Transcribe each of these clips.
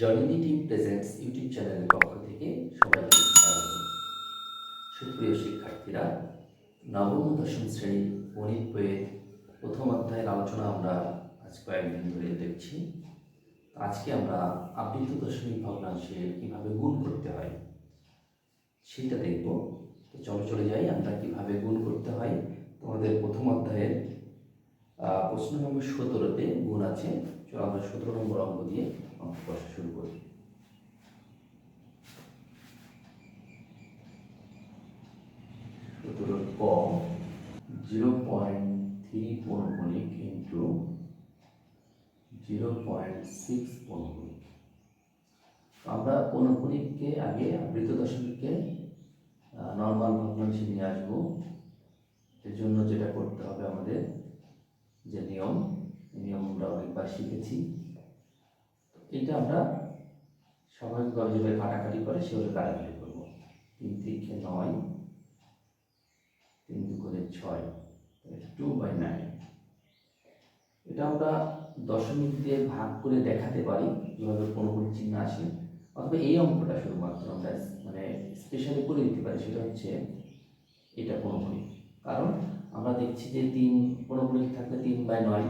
জয়নিধি team presents YouTube চ্যানেলের পক্ষ থেকে সবাইকে স্বাগত। সুপ্রিয় শিক্ষার্থীরা, নবম দশম শ্রেণির গণিত বইয়ের প্রথম অধ্যায়ের আলোচনা আমরা আজ কয়েকদিন ধরে দেখছি। আজকে আমরা আবৃত দশমিক ভগ্নাংশের কীভাবে গুণ করতে হয় সেটা দেখব। তো চলো, চলে যাই আমরা কীভাবে গুণ করতে হয়। তোমাদের প্রথম অধ্যায়ের প্রশ্ন নম্বর সতেরোতে গুণ আছে। চলো আমরা সতেরো নম্বর অঙ্ক দিয়ে অঙ্ক শুরু করি সতেরো ক। জিরো পয়েন্ট থ্রি পৌনকণিক ইন্টু জিরো পয়েন্ট সিক্স পৌনকণিক আমরা পৌনকণিককে আগে আবৃত দশমিককে নর্মাল ভগ্নাংশে নিয়ে আসব। এর জন্য যেটা করতে হবে আমাদের যে নিয়ম নিয়ম আমরা অনেকবার শিখেছি। এটা আমরা স্বাভাবিকভাবে যেভাবে কাটাকাটি করে সেভাবে কাটাকাটি করব। তিন তিরিখে নয়, তিন দু করে ছয় টু বাই নাইন এটা আমরা দশমিক দিয়ে ভাগ করে দেখাতে পারি যেভাবে কোনো কোনো চিহ্ন আসে। অথবা এই অঙ্কটা শুধুমাত্র আমরা মানে স্পেশালি করে দিতে পারি, সেটা হচ্ছে এটা পৌনপুণিক কারণ আমরা দেখছি যে তিন পৌনপুণিক থাকলে তিন বাই নয়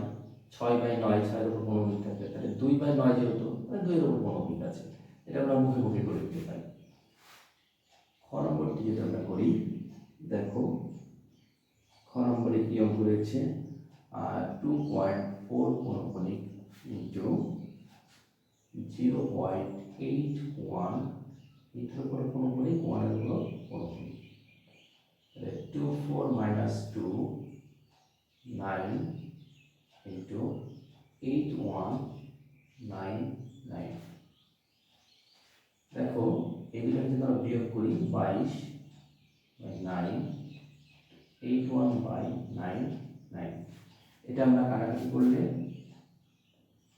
ছয় বাই নয় ছয়ের উপর পৌনপুণিক থাকলে, তাহলে দুই বাই নয় যেহেতু মানে দুইয়ের উপর পৌনপুণিক আছে। এটা আমরা মুখে মুখে করে দিতে পারি। খ নম্বরটি যদি আমরা করি, দেখো, খ নম্বরে কি অঙ্ক রয়েছে? Two point four পৌনপুণিক into zero point eight one এইটের উপরে পৌনপুণিক ওয়ানের উপর পৌনপুণিক two four minus two nine into eight one nine nine দেখো এগুলো যদি আমরা বিয়োগ করি বাইশ by nine eight one by nine nine এটা আমরা কাটাকাটি করলে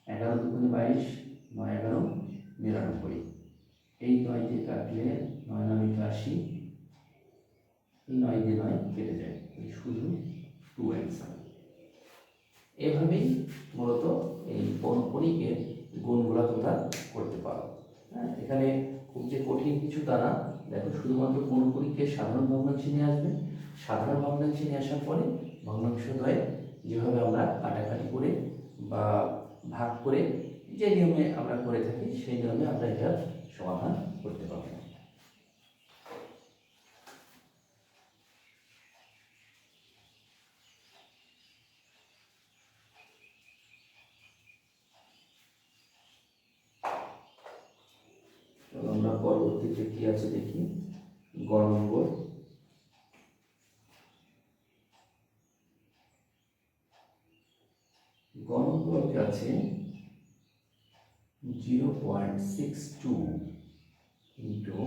এগারো দুগুণে বাইশ, নয় এগারো, নিরানব্বই। এই নয় দিয়ে কাটলে নয় নয় একাশি এই নয় দিয়ে নয় কেটে যায়। শুধু এভাবেই মূলত এই পরিকের গুণগুলো তোমরা করতে পারো। হ্যাঁ এখানে খুব যে কঠিন কিছু তা না। দেখো, শুধুমাত্র পরিকে সাধারণ ভগ্নাংশে নিয়ে আসবে। সাধারণ ভগ্নাংশে নিয়ে আসার পরে ভগ্নাংশ দ্বয়ে যেভাবে আমরা কাটাকাটি করে বা ভাগ করে যে নিয়মে আমরা করে থাকি, সেই নিয়মে আমরা এটার সমাধান করতে পারব। চলো আমরা পরবর্তীতে কি আছে দেখি। গ নম্বর গ নম্বরতে আছে zero point six two into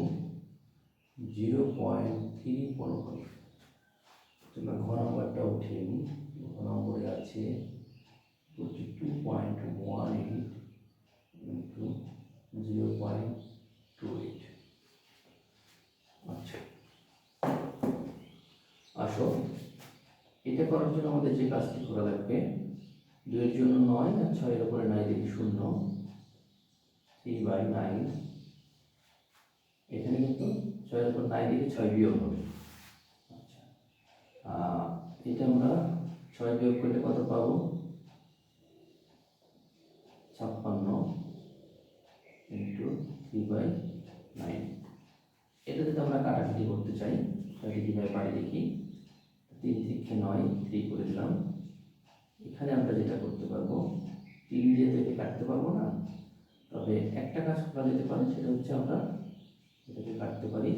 zero point three পনেরো। তোমরা ঘ নম্বরটা উঠিয়ে নিই। ঘ নম্বরে আছে twenty two point one eight into zero point two eight আচ্ছা। আসো। এটা করার জন্য আমাদের যে কাজটি করা লাগবে, দুইয়ের জন্য নয় আর ছয়ের উপরে নাই দেখি শূন্য। থ্রি বাই নাইন এখানে কিন্তু ছয়ের উপর নাই দেখে ছয় বিয়োগ হবে। আচ্ছা। এটা আমরা ছয় বিয়োগ করলে কত পাবো? ছাপ্পান্ন ইন্টু থ্রি বাই আমরা কাটাকাটি করতে চাই তাহলে কীভাবে পারি দেখি? তিন তিরিখে নয়, থ্রি করে দিলাম। এখানে আমরা যেটা করতে পারব, তিন দিয়ে তো একে কাটতে পারব না। তবে একটা কাজ করা যেতে পারে, সেটা হচ্ছে আমরা এটাকে কাটতে পারি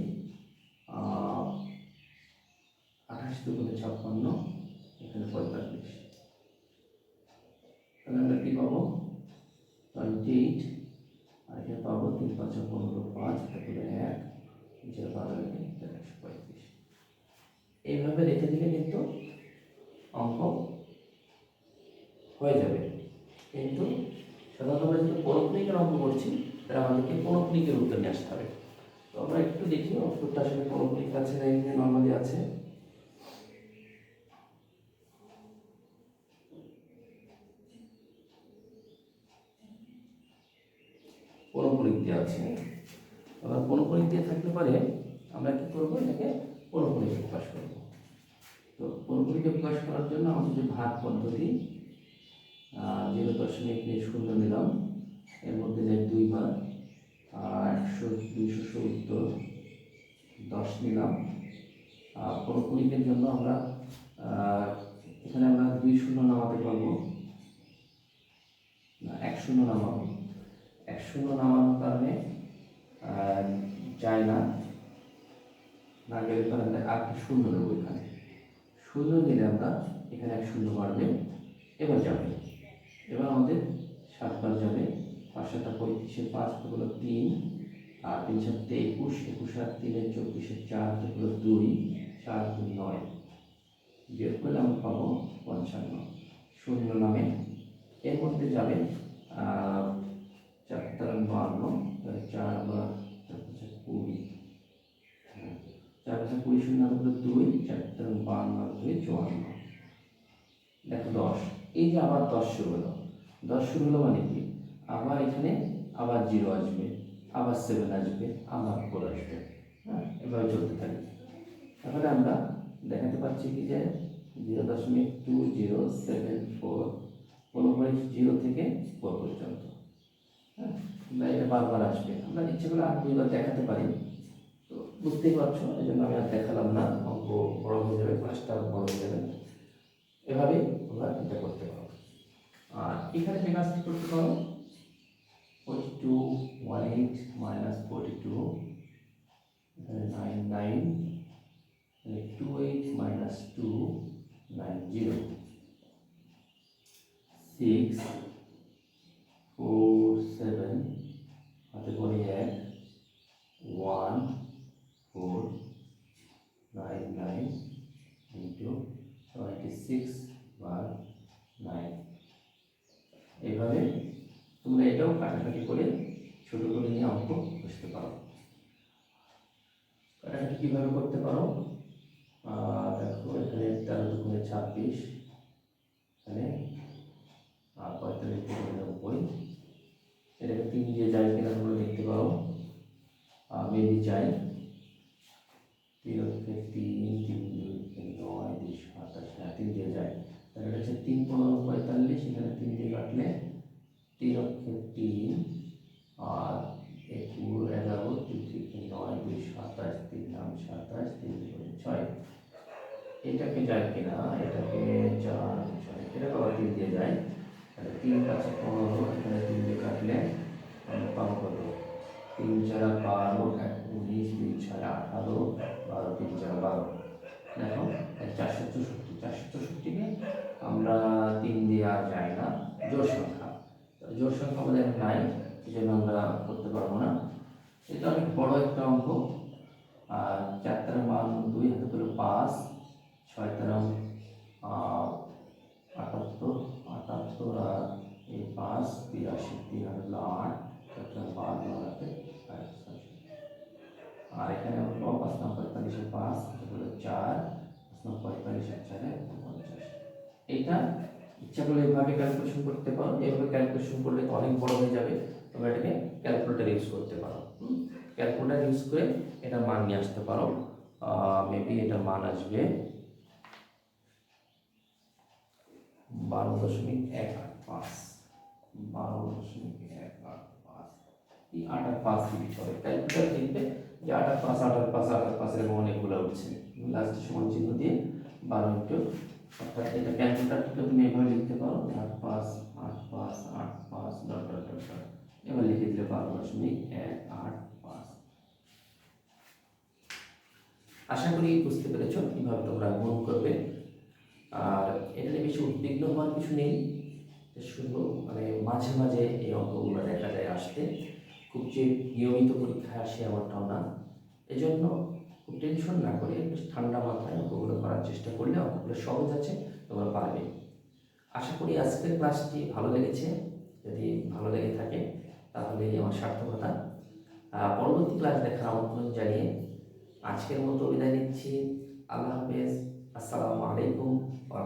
আঠাশ দুগুণে ছাপ্পান্ন, এখানে পঁয়তাল্লিশ। তাহলে আমরা কী পাবো? টোয়েন্টি এইট, আর এখানে পাবো তিন পাঁচ পনেরো পাঁচ, তারপরে এক নিচের বারো একে একশো পঁয়ত্রিশ এইভাবে রেখে দিলে কিন্তু অঙ্ক হয়ে যাবে। কিন্তু সাধারণত আমরা যদি পৌনপুনিকের অঙ্ক করছি, তাহলে আমাদেরকে পৌনপুনিকের উত্তর নিয়ে আসতে হবে। তো আমরা একটু দেখি উত্তরটা আসলে পৌনপুনিক আছে না এখানে নর্মালি আছে। পৌনপুনিক দিয়ে আছে। এবার পৌনপণিক দিয়ে থাকতে পারে, আমরা কি করব? এটাকে পৌনপণিকে প্রকাশ করব। তো পৌনপণিকে প্রকাশ করার জন্য আমাদের যে ভাগ পদ্ধতি জিরো দশমিক নিয়ে শূন্য নিলাম, এর মধ্যে যায় দুইবার একশো দুইশো সত্তর দশ নিলাম। আর পৌনপণিকের জন্য আমরা এখানে আমরা দুই শূন্য নামাতে পারব। না, এক শূন্য নামাবো। এক শূন্য নামানোর কারণে যায় না না গেলে কারণে আর কি শূন্য নেব এখানে। শূন্য দিলে আমরা এখানে এক শূন্য বাড়বে, এবার যাবে। এবার আমাদের সাতবার যাবে। পাঁচ সাতটা পঁয়ত্রিশে পাঁচ হলো তিন, আর তিন সাতটা একুশ একুশ আর তিনের চব্বিশে চার হলো দুই, চার দুই নয়। বিয়োগ করলে আমরা পাবো পঞ্চান্ন। শূন্য নামে। এর মধ্যে যাবে চার তার বান্ন চার বা কুড়ি। হ্যাঁ, চার পাঁচে কুড়ি শূন্য হলো দুই চার তার বান্ন দুই চুয়ান্ন। দেখো দশ। এই যে আবার দশ শুরু হলো। দশ শুরু হলো মানে কি? আবার এখানে আবার জিরো আসবে আবার সেভেন আসবে আবার ফোর আসবে। হ্যাঁ এভাবে চলতে থাকে। তাহলে আমরা দেখাতে পাচ্ছি কি যে জিরো দশমিক টু জিরো সেভেন ফোর কোনোভাবে জিরো থেকে ফোর পর্যন্ত। বারবার আসবে। আমরা ইচ্ছে করে আর দুইবার দেখাতে পারি। তো বুঝতেই পারছ এই জন্য আমি আর দেখালাম না। অঙ্ক বড় হয়ে যাবে ক্লাসটা বড় হয়ে যাবে। এভাবে তোমরা এটা করতে পারো আর এখানে যে কাজটি করতে পারো forty two one eight minus forty two এখানে nine nine two eight minus two nine zero six four seven হাতে করে এক one four nine nine into twenty six বার নাইন এইভাবে তোমরা এটাও কাটাকাটি করে ছোটো করে নিয়ে অঙ্ক বুঝতে পারো। কাটাকাটি কীভাবে করতে পারো? দেখো, এখানে তেরো দুগুণে ছাব্বিশ। এখানে পঁয়তাল্লিশ দুগুণে নব্বই। এটাকে তিন দিয়ে যায় কিনা তোমরা দেখতে পারো। মেবি চাই তিন হচ্ছে তিন তিন দুই। দুই সাতাশ হ্যাঁ তিন দিয়ে যায় তাহলে এটা হচ্ছে তিন পনেরো পঁয়তাল্লিশ এখানে তিন দিয়ে কাটলে তিন হচ্ছে তিন আর একুশ এগারো তিন তিন নয় দুই সাতাশ তিন নাম সাতাশ তিন দুই ছয় এটাকে যায় কিনা এটাকে চার ছয় এটাকে আবার তিন দিয়ে যায় তাহলে তিন পাঁচে পনেরো এখানে তিন দিয়ে কাটলে আমরা পাবো কত তিন চার বারো এক উনিশ দুই ছয় আঠারো বারো তিন চার বারো দেখো চারশো চৌষট্টি, চারশো চৌষট্টিকে আমরা তিন দিয়ে আর যাই না জোর সংখ্যা। জোর সংখ্যা আমাদের নাই এই জন্য আমরা করতে পারব না। এটা অনেক বড় একটা অঙ্ক। আর চারটার মান দুই হাতে করে পাঁচ ছয় তেরো আহ, আটাত্তর আটাত্তর আর এই পাঁচ বিরাশি তিন হাতে হলো আট চার তেরো বান্ন হাতে আট, ছয়, আর এখানে আমরা পাবো পাঁচ নম্বর পঁয়তাল্লিশে পাঁচ হাতে হলো চার পাঁচ নম্বর পঁয়তাল্লিশে এইটা ইচ্ছা করলে এভাবে ক্যালকুলেশন করতে পারো। এভাবে ক্যালকুলেশন করলে অনেক বড় হয়ে যাবে। তোমরা এটাকে ক্যালকুলেটার ইউজ করতে পারো। ক্যালকুলেটার ইউজ করে এটা মান নিয়ে আসতে পারো। মেবি এটা মান আসবে বারো দশমিক এক আট পাঁচ। বারো দশমিক এক আট পাঁচ। এই আট আর পাঁচ ক্যালকুলেটার দেখবে যে আর পাঁচ আট পাঁচ আর পাঁচ এরকম অনেকগুলো উঠছে লাস্টে সমান চিহ্ন দিয়ে বারো ইন্টু অর্থাৎ এটা ক্যালকুলেটারটিকে তুমি এভাবে লিখতে পারো। আট, পাঁচ আট পাঁচ আট, পাঁচ, ডট ডট ডট ডট। এবার লিখে দিলে বারো দশমিক এক, আট, পাঁচ। আশা করি বুঝতে পেরেছ কীভাবে তোমরা গুণ করবে। আর এটা বেশি উদ্বিগ্ন হওয়ার কিছু নেই। শুধু মানে মাঝে মাঝে এই অঙ্কগুলো দেখা যায় আসতে। খুব যে নিয়মিত পরীক্ষায় আসে এমনটাও না। এজন্য খুব টেনশন না করে ঠান্ডা মাথায় অঙ্কগুলো করার চেষ্টা করলে অঙ্কগুলো সহজ আছে, তোমরা পারবে। আশা করি আজকের ক্লাসটি ভালো লেগেছে। যদি ভালো লেগে থাকে, তাহলে আমার সার্থকতা। পরবর্তী ক্লাস দেখার আমন্ত্রণ জানিয়ে আজকের মতো বিদায় নিচ্ছি। আল্লাহ হাফেজ। আসসালামু আলাইকুম ওয়া